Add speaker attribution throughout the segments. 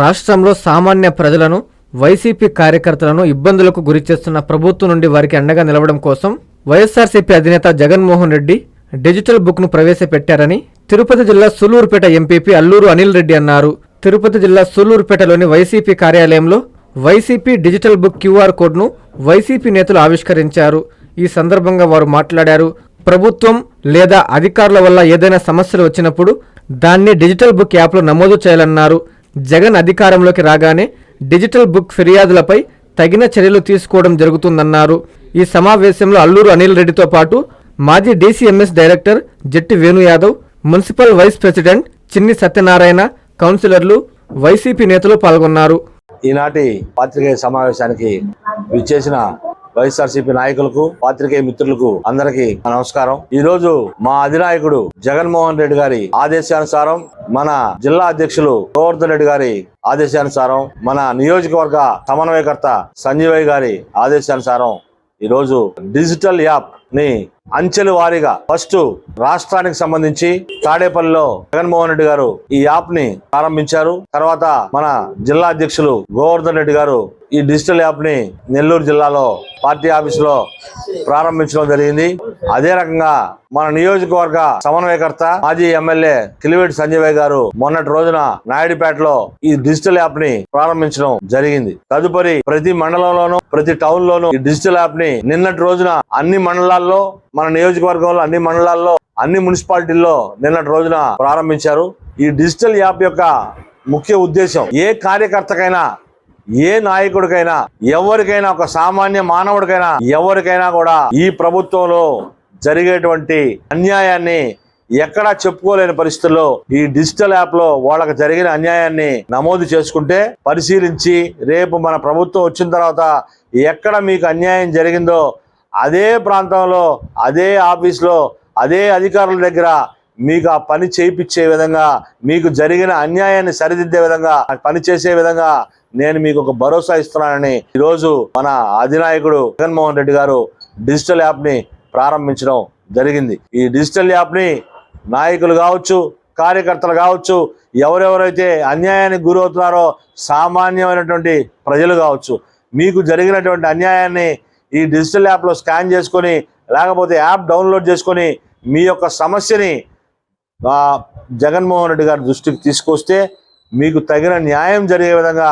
Speaker 1: రాష్ట్రంలో సామాన్య ప్రజలను వైసీపీ కార్యకర్తలను ఇబ్బందులకు గురిచేస్తున్న ప్రభుత్వం నుండి వారికి అండగా నిలవడం కోసం వైఎస్ఆర్సీపీ అధినేత జగన్మోహన్ రెడ్డి డిజిటల్ బుక్ను ప్రవేశపెట్టారని తిరుపతి జిల్లా సులూరుపేట ఎంపీపీ అల్లూరు అనిల్ రెడ్డి అన్నారు. తిరుపతి జిల్లా సులూరుపేటలోని వైసీపీ కార్యాలయంలో వైసీపీ డిజిటల్ బుక్ క్యూఆర్ కోడ్ను వైసీపీ నేతలు ఆవిష్కరించారు. ఈ సందర్భంగా వారు మాట్లాడారు. ప్రభుత్వం లేదా అధికారుల వల్ల ఏదైనా సమస్యలు వచ్చినప్పుడు దాన్ని డిజిటల్ బుక్ యాప్లో నమోదు చేయాలన్నారు. జగన్ అధికారంలోకి రాగానే డిజిటల్ బుక్ ఫిర్యాదులపై తగిన చర్యలు తీసుకోవడం జరుగుతుందన్నారు. ఈ సమావేశంలో అల్లూరు అనిల్ రెడ్డితో పాటు మాజీ DCMS director Jatti Venu Yadav municipal vice president Chinni Satyanarayana కౌన్సిలర్లు వైసీపీ నేతలు పాల్గొన్నారు.
Speaker 2: ఈనాటి పాత్రికేయ సమావేశానికి విచ్చేసిన వైఎస్ఆర్సీపీ నాయకులకు పాత్రికేయ మిత్రులకు అందరికీ నమస్కారం. ఈ రోజు మా అధినాయకుడు జగన్మోహన్ రెడ్డి గారి ఆదేశానుసారం మన జిల్లా అధ్యక్షులు గోవర్ధన్ రెడ్డి గారి ఆదేశానుసారం మన నియోజకవర్గ సమన్వయకర్త సంజీవయ్య గారి ఆదేశానుసారం ఈరోజు డిజిటల్ యాప్ని అంచెల వారీగా ఫస్ట్ రాష్ట్రానికి సంబంధించి తాడేపల్లిలో జగన్మోహన్ రెడ్డి గారు ఈ యాప్ని ప్రారంభించారు. తర్వాత మన జిల్లా అధ్యక్షులు గోవర్ధన్ రెడ్డి గారు ఈ డిజిటల్ యాప్ని నెల్లూరు జిల్లాలో పార్టీ ఆఫీస్లో ప్రారంభించడం జరిగింది. అదే రకంగా మన నియోజకవర్గ సమన్వయకర్త మాజీ ఎమ్మెల్యే కిలివేటి సంజయ్ గారు మొన్నటి రోజున నాయుడుపేటలో ఈ డిజిటల్ యాప్ని ప్రారంభించడం జరిగింది. తదుపరి ప్రతి మండలంలోనూ ప్రతి టౌన్ లోను ఈ డిజిటల్ యాప్ని నిన్నటి రోజున అన్ని మండలాల్లో మన నియోజకవర్గంలో అన్ని మండలాల్లో అన్ని మున్సిపాలిటీల్లో నిన్నటి రోజున ప్రారంభించారు. ఈ డిజిటల్ యాప్ యొక్క ముఖ్య ఉద్దేశం ఏ కార్యకర్తకైనా ఏ నాయకుడికైనా ఎవరికైనా ఒక సామాన్య మానవుడికైనా ఎవరికైనా కూడా ఈ ప్రభుత్వంలో జరిగేటువంటి అన్యాయాన్ని ఎక్కడా చెప్పుకోలేని పరిస్థితుల్లో ఈ డిజిటల్ యాప్లో వాళ్ళకి జరిగిన అన్యాయాన్ని నమోదు చేసుకుంటే పరిశీలించి రేపు మన ప్రభుత్వం వచ్చిన తర్వాత ఎక్కడ మీకు అన్యాయం జరిగిందో అదే ప్రాంతంలో అదే ఆఫీస్లో అదే అధికారుల దగ్గర మీకు ఆ పని చేయించే విధంగా మీకు జరిగిన అన్యాయాన్ని సరిదిద్దే విధంగా పని చేసే విధంగా నేను మీకు ఒక భరోసా ఇస్తున్నానని ఈరోజు మన అధినాయకుడు జగన్మోహన్ రెడ్డి గారు డిజిటల్ యాప్ని ప్రారంభించడం జరిగింది. ఈ డిజిటల్ యాప్ని నాయకులు కావచ్చు కార్యకర్తలు కావచ్చు ఎవరెవరైతే అన్యాయానికి గురవుతున్నారో సామాన్యమైనటువంటి ప్రజలు కావచ్చు మీకు జరిగినటువంటి అన్యాయాన్ని ఈ డిజిటల్ యాప్లో స్కాన్ చేసుకొని లేకపోతే యాప్ డౌన్లోడ్ చేసుకొని మీ యొక్క సమస్యని జగన్మోహన్ రెడ్డి గారి దృష్టికి తీసుకొస్తే మీకు తగిన న్యాయం జరిగే విధంగా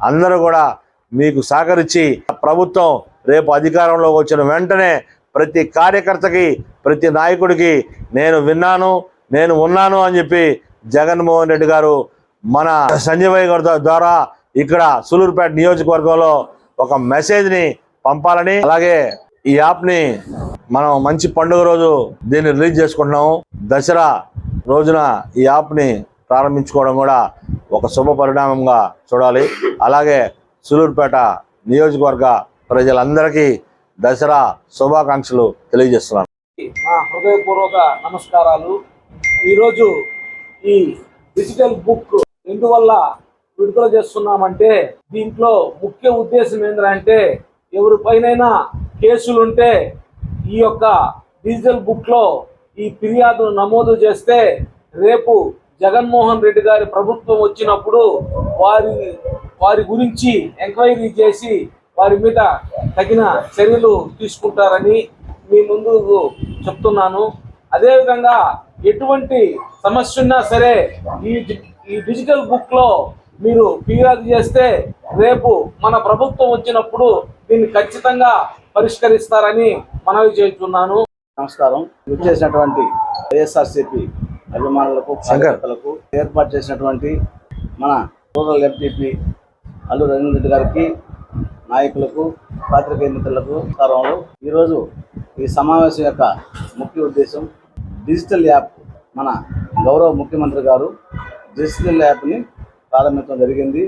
Speaker 2: అందరూ కూడా మీకు సహకరించి ప్రభుత్వం రేపు అధికారంలోకి వచ్చిన వెంటనే ప్రతి కార్యకర్తకి ప్రతి నాయకుడికి నేను విన్నాను నేను ఉన్నాను అని చెప్పి జగన్మోహన్ రెడ్డి గారు మన సంజయ్ గారి ద్వారా ఇక్కడ సులూరుపేట నియోజకవర్గంలో ఒక మెసేజ్ని పంపాలని. అలాగే ఈ యాప్ని మనం మంచి పండుగ రోజు దీన్ని రిలీజ్ చేసుకుంటున్నాము. దసరా రోజున ఈ యాప్ని ప్రారంభించుకోవడం కూడా ఒక శుభ పరిణామంగా చూడాలి. అలాగే సులూరుపేట నియోజకవర్గ ప్రజలందరికీ దసరా శుభాకాంక్షలు తెలియజేస్తున్నాను.
Speaker 3: నా హృదయపూర్వక నమస్కారాలు. ఈరోజు ఈ డిజిటల్ బుక్ ఎందువల్ల విడుదల చేస్తున్నామంటే దీంట్లో ముఖ్య ఉద్దేశం ఏంటంటే ఎవరిపైనైనా కేసులుంటే ఈ యొక్క డిజిటల్ బుక్లో ఈ ఫిర్యాదు నమోదు చేస్తే రేపు జగన్మోహన్ రెడ్డి గారి ప్రభుత్వం వచ్చినప్పుడు వారి వారి గురించి ఎంక్వైరీ చేసి వారి మీద తగిన చర్యలు తీసుకుంటారని మీ ముందు చెప్తున్నాను. అదేవిధంగా ఎటువంటి సమస్య ఉన్నా సరే ఈ డి- ఈ డిజిటల్ బుక్లో మీరు ఫిర్యాదు చేస్తే రేపు మన ప్రభుత్వం వచ్చినప్పుడు దీన్ని ఖచ్చితంగా పరిష్కరిస్తారని మనవి చేస్తున్నాను.
Speaker 4: నమస్కారం. వచ్చేసినటువంటి వైఎస్ఆర్సీపీ అభిమానులకు. కార్యకర్తలకు ఏర్పాటు చేసినటువంటి మన రూరల్ ఎంపీపీ అల్లు రవీంద్ర రెడ్డి గారికి నాయకులకు పాత్రికేయ మిత్రులకు ఈరోజు ఈ సమావేశం యొక్క ముఖ్య ఉద్దేశం డిజిటల్ యాప్ మన గౌరవ ముఖ్యమంత్రి గారు డిజిటల్ యాప్ని ప్రారంభించడం జరిగింది.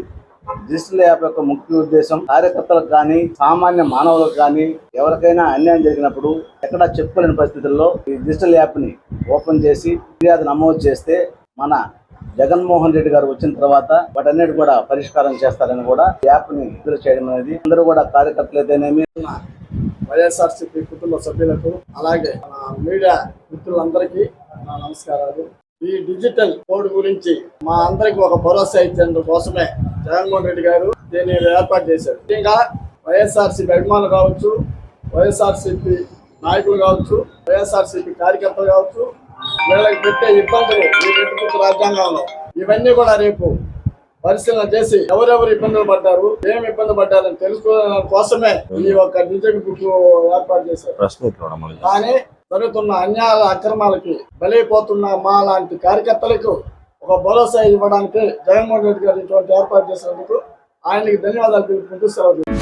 Speaker 4: డిజిటల్ యాప్ యొక్క ముఖ్య ఉద్దేశం కార్యకర్తలకు కానీ సామాన్య మానవులకు కానీ ఎవరికైనా అన్యాయం జరిగినప్పుడు ఎక్కడా చెప్పుకోలేని పరిస్థితుల్లో ఈ డిజిటల్ యాప్ని ఓపెన్ చేసి ఫిర్యాదు నమోదు చేస్తే మన జగన్మోహన్ రెడ్డి గారు వచ్చిన తర్వాత వాటన్నిటి కూడా పరిష్కారం చేస్తారని కూడా యాప్ని విడుదల చేయడం అనేది అందరూ కూడా కార్యకర్తలు అయితేనేమి
Speaker 5: వైఎస్ఆర్సీపీ కుటుంబ సభ్యులకు అలాగే మీడియా మిత్రులందరికీ నా నమస్కారాలు. ఈ డిజిటల్ కోడ్ గురించి మా అందరికి ఒక భరోసా ఇచ్చేందుకోసమే జగన్మోహన్ రెడ్డి గారు దీన్ని ఏర్పాటు చేశారు. ముఖ్యంగా వైఎస్ఆర్సీపీ అభిమానులు కావచ్చు వైఎస్ఆర్సీపీ నాయకులు కావచ్చు వైఎస్ఆర్సీపీ కార్యకర్తలు కావచ్చు వీళ్ళకి పెట్టే ఇబ్బందులు ఈ రెడ్డి రాజ్యాంగంలో. ఇవన్నీ కూడా రేపు పరిశీలన చేసి ఎవరెవరు ఇబ్బందులు పడ్డారు ఏం ఇబ్బంది పడ్డారని తెలుసుకోవడం కోసమే ఈ యొక్క డిజిటల్ బుక్ ఏర్పాటు చేశారు. కానీ జరుగుతున్న అన్యాయాల అక్రమాలకి బలైపోతున్న మా లాంటి కార్యకర్తలకు ఒక భరోసా ఇవ్వడానికి జగన్మోహన్ రెడ్డి గారు ఇటువంటి ఏర్పాటు చేసినందుకు ఆయనకి ధన్యవాదాలు తెలుపుకుంటూ సెలవు